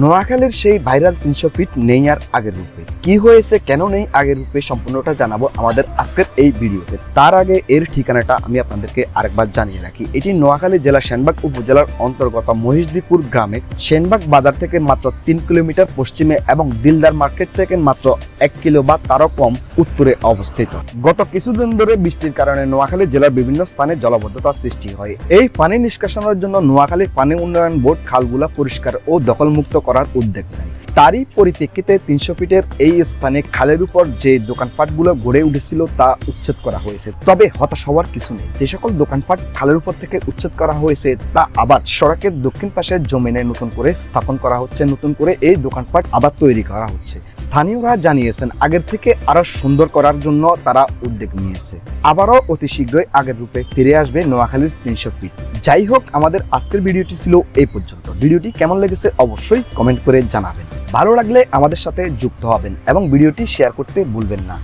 নোয়াখালীর সেই ভাইরাল তিনশো ফিট নেই আর আগের রূপে। কি হয়েছে, কেন নেই আগের রূপে সম্পূর্ণটা জানাব আমাদের আজকের এই ভিডিওতে। তার আগে এর ঠিকানাটা আমি আপনাদেরকে আরেকবার জানিয়ে রাখি। এটি নোয়াখালী জেলা সেনবাগ উপজেলার অন্তর্গত মহিষদীপুর গ্রামে। সেনবাগ বাজার থেকে মাত্র তিন কিলোমিটার পশ্চিমে এবং দিলদার মার্কেট থেকে মাত্র এক কিলো বা তারও কম উত্তরে অবস্থিত। গত কিছুদিন ধরে বৃষ্টির কারণে নোয়াখালী জেলার বিভিন্ন স্থানে জলবদ্ধতা সৃষ্টি হয়। এই পানি নিষ্কাশনের জন্য নোয়াখালী পানি উন্নয়ন বোর্ড খালগুলা পরিষ্কার ও দখলমুক্ত করার উদ্যোগ নেয়। তারই পরিপ্রেক্ষিতে তিনশো ফিটের এই স্থানে খালের উপর যে দোকানপাটগুলো গড়ে উঠেছিল তা উচ্ছেদ করা হয়েছে। তবে হতাশ হওয়ার কিছু নেই। যে সকল দোকানপাট খালের উপর থেকে উচ্ছেদ করা হয়েছে, তা আবার সড়কের দক্ষিণ পাশের জমিনে নতুন করে স্থাপন করা হচ্ছে, নতুন করে এই দোকানপাট আবার তৈরি করা হচ্ছে। স্থানীয়রা জানিয়েছেন, আগের থেকে আরও সুন্দর করার জন্য তারা উদ্যোগ নিয়েছে। আবারও অতি শীঘ্রই আগের রূপে ফিরে আসবে নোয়াখালীর তিনশো ফিট। যাই হোক, আমাদের আজকের ভিডিওটি ছিল এই পর্যন্ত। ভিডিওটি কেমন লেগেছে অবশ্যই কমেন্ট করে জানাবেন। ভালো লাগলে আমাদের সাথে যুক্ত হবেন এবং ভিডিওটি শেয়ার করতে ভুলবেন না।